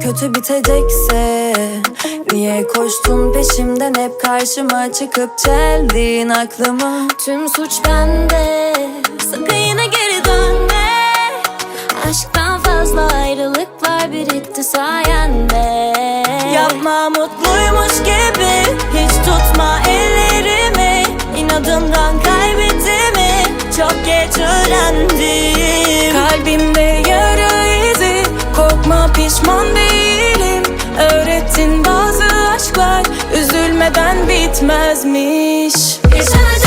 kötü bitecekse Niye koştun peşimden? Hep karşıma çıkıp çeldin aklımı Tüm suç bende Sakın yine geri dönme. Aşktan fazla ayrılıklar birikti sayende. Yapma mutluymuş gibi Hiç tutma ellerimi. İnadından kaybettiğimi Çok geç öğrendim. Kalbimde yara izi Korkma pişman değilim Yaşanacaksa yaşanacak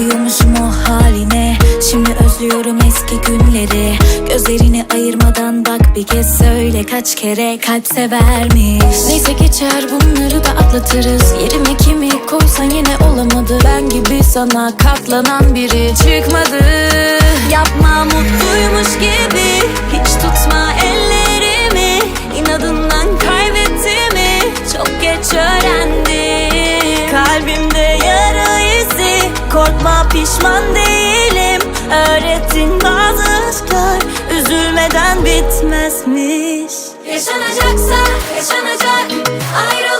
Bakıyormuşum o haline. Şimdi özlüyorum eski günleri. Gözlerini ayırmadan bak bir kez söyle Kaç kere kalp severmiş. Neyse geçer bunları da atlatırız. Yerime kimi koysan yine olamadı. Ben gibi sana katlanan biri çıkmadı. Yapma mutluymuş gibi. Hiç pişman değilim. Öğrettin bazı aşklar Üzülmeden bitmezmiş. Yaşanacaksa yaşanacak mutsuz